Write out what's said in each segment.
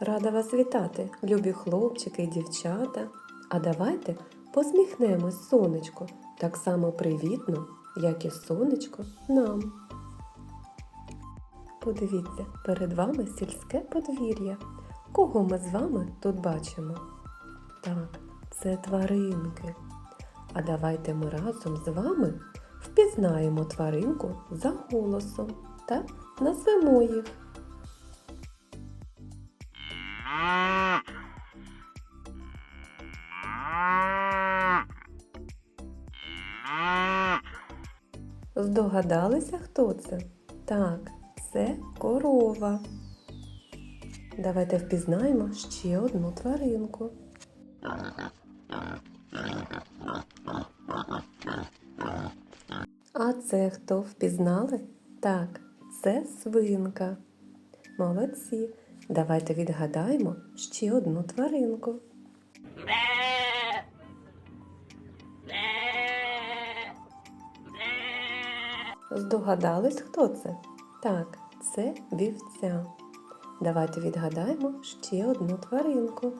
Рада вас вітати, любі хлопчики і дівчата. А давайте посміхнемось сонечку так само привітно, як і сонечко нам. Подивіться, перед вами сільське подвір'я. Кого ми з вами тут бачимо? Так, це тваринки. А давайте ми разом з вами впізнаємо тваринку за голосом та назвемо їх. Здогадалися, хто це? Так, це корова. Давайте впізнаємо ще одну тваринку. А це хто впізнали? Так, це свинка. Молодці. Давайте відгадаємо ще одну тваринку. Здогадались, хто це? Так, це вівця. Давайте відгадаємо ще одну тваринку.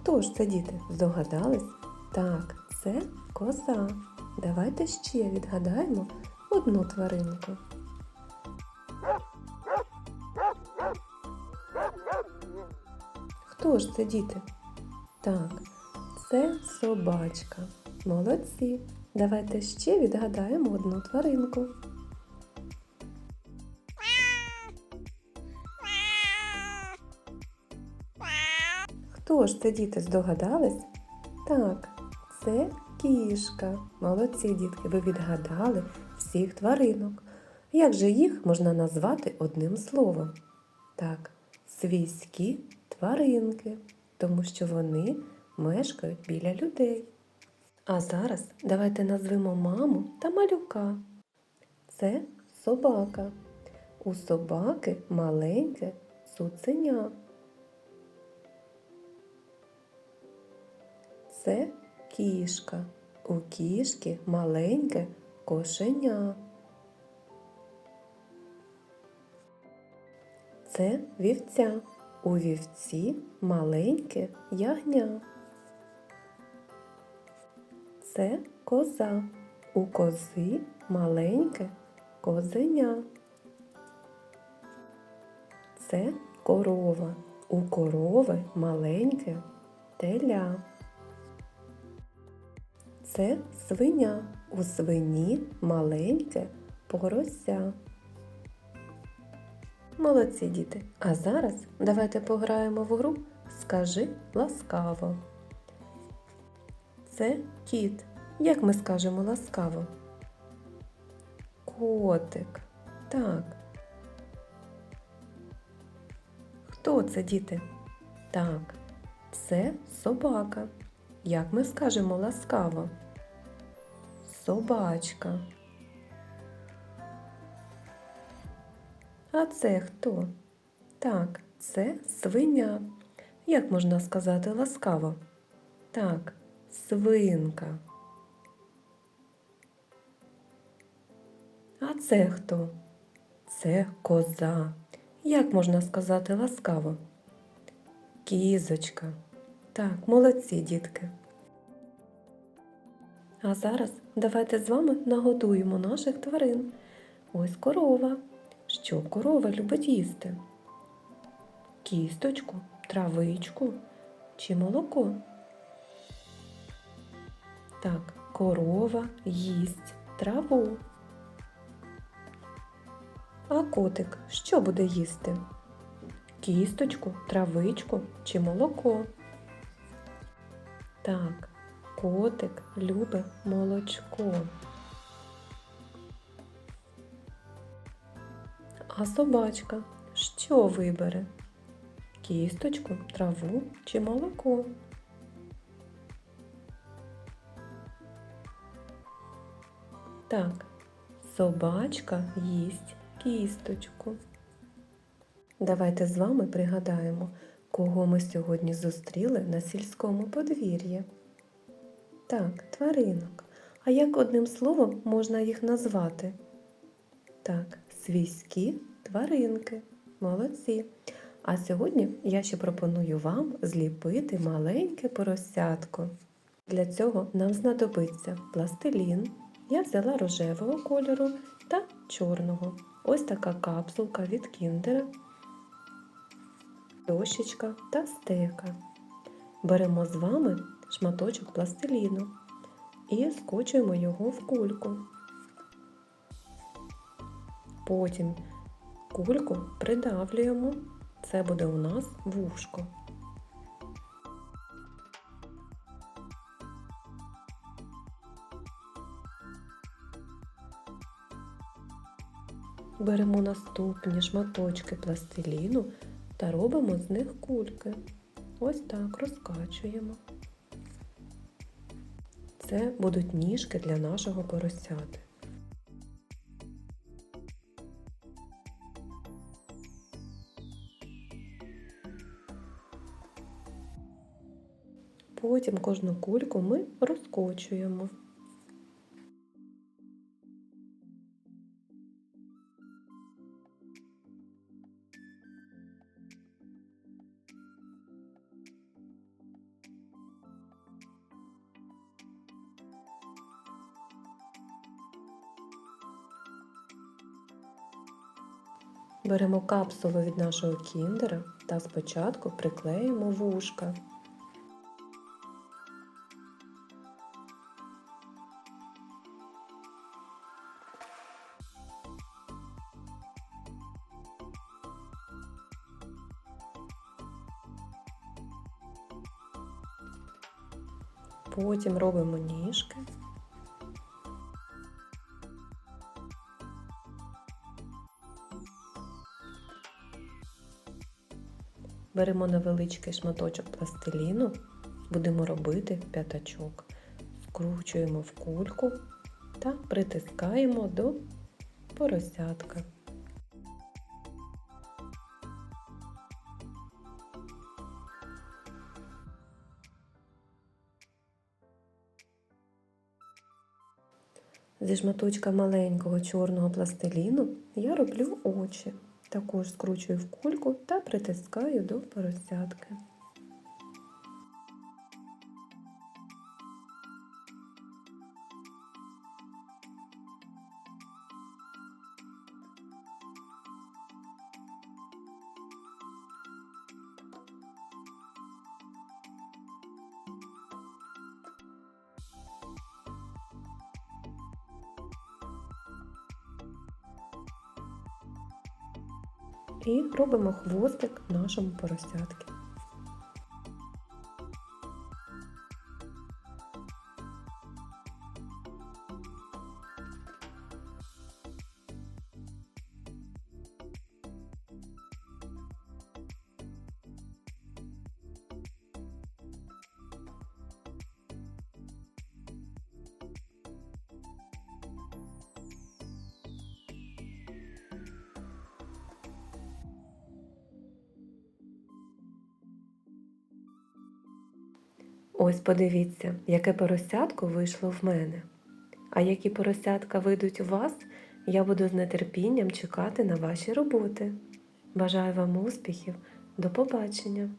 Хто ж це діти? Здогадались? Так, це коза. Давайте ще відгадаємо одну тваринку. Хто ж це діти? Так, це собачка. Молодці. Давайте ще відгадаємо одну тваринку. Хто ж це діти здогадались? Так, це кішка. Молодці, дітки, ви відгадали всіх тваринок. Як же їх можна назвати одним словом? Так, свійські тваринки, тому що вони мешкають біля людей. А зараз давайте назвемо маму та малюка. Це собака. У собаки маленьке цуценя. Це кішка. У кішки маленьке кошеня. Це вівця. У вівці маленьке ягня. Це коза. У кози маленьке козеня. Це корова. У корови маленьке теля. Це свиня. У свині маленьке порося. Молодці діти. А зараз давайте пограємо в гру Скажи ласкаво. Це кіт. Як ми скажемо ласкаво? Котик. Так. Хто це, діти? Так, це собака. Як ми скажемо ласкаво? Собачка. А це хто? Так, це свиня. Як можна сказати ласкаво? Так, свинка. А це хто? Це коза. Як можна сказати ласкаво? Кізочка. Так, молодці, дітки. А зараз давайте з вами нагодуємо наших тварин. Ось корова. Що корова любить їсти? Кісточку, травичку чи молоко? Так, корова їсть траву. А котик що буде їсти? Кісточку, травичку чи молоко? Так, котик любить молочко. А собачка що вибере? Кісточку, траву чи молоко? Так, собачка їсть кісточку. Давайте з вами пригадаємо, кого ми сьогодні зустріли на сільському подвір'ї. Так, тваринок. А як одним словом можна їх назвати? Так, свійські тваринки. Молодці. А сьогодні я ще пропоную вам зліпити маленьке поросятко. Для цього нам знадобиться пластилін. Я взяла рожевого кольору та чорного. Ось така капсулка від кіндера, дощечка та стека. Беремо з вами шматочок пластиліну і скочуємо його в кульку. Потім кульку придавлюємо. Це буде у нас вушко. Беремо наступні шматочки пластиліну та робимо з них кульки. Ось так розкачуємо. Це будуть ніжки для нашого поросяти. Потім кожну кульку ми розкочуємо. Беремо капсулу від нашого кіндера та спочатку приклеїмо вушка. Потім робимо ніжки. Беремо невеличкий шматочок пластиліну, будемо робити п'ятачок. Скручуємо в кульку та притискаємо до поросятка. Зі шматочка маленького чорного пластиліну я роблю очі. Також скручую в кульку та притискаю до поросятки. І робимо хвостик нашому поросятки. Ось подивіться, яке поросятко вийшло в мене. А які поросятка вийдуть у вас, я буду з нетерпінням чекати на ваші роботи. Бажаю вам успіхів! До побачення!